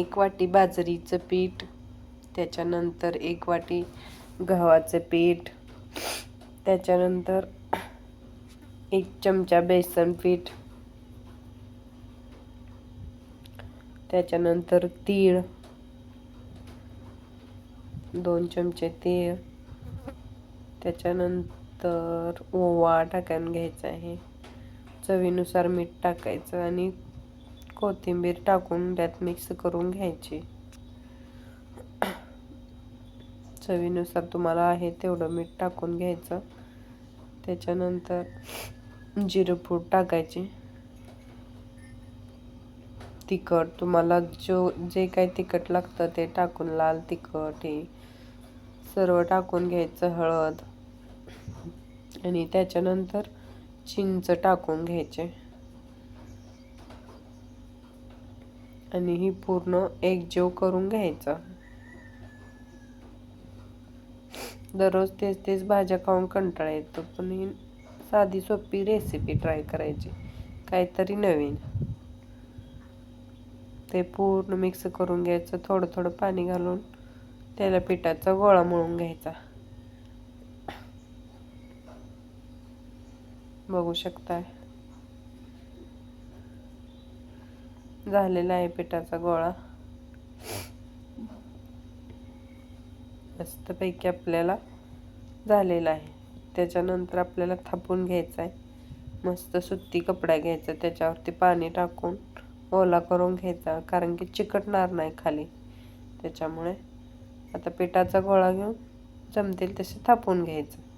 एक वाटी बाजरीचं पीठ त्याच्यानंतर एक वाटी गव्हाचं पीठ त्याच्यानंतर एक चमचा बेसन पीठ त्याच्यानंतर तीळ दोन चमचे तीळ त्याच्यानंतर ओवा टाकायला घ्यायचा आहे. चवीनुसार मीठ टाकायचं आणि कोथिंबीर टाकून त्यात मिक्स करून घ्यायची. चवीनुसार तुम्हाला आहे तेवढं मीठ टाकून घ्यायचं. त्याच्यानंतर जिरं फूड टाकायची. तिखट तुम्हाला जो जे काही तिखट लागतं ते टाकून लाल तिखट हे सर्व टाकून घ्यायचं हळद. आणि त्याच्यानंतर चिंच टाकून घ्यायचे. आणि ही पूर्ण एकजीव करून घ्यायचा. दररोज तेच तेच भाज्या खाऊन कंटाळा येतो पण ही साधी सोपी रेसिपी ट्राय करायची काहीतरी नवीन. ते पूर्ण मिक्स करून घ्यायचं थोडं थोडं पाणी घालून त्याला पिठाचा गोळा मळून घ्यायचा. बघू शकताय? झालेला आहे पिठाचा गोळा. मस्तपैकी आपल्याला झालेला आहे. त्याच्यानंतर आपल्याला थापून घ्यायचा आहे. मस्त सुती कपडा घ्यायचा त्याच्यावरती पाणी टाकून ओला करून घ्यायचा कारण की चिकटणार नाही खाली. त्याच्यामुळे आता पिठाचा गोळा घेऊन जमतील तसे थापून घ्यायचं.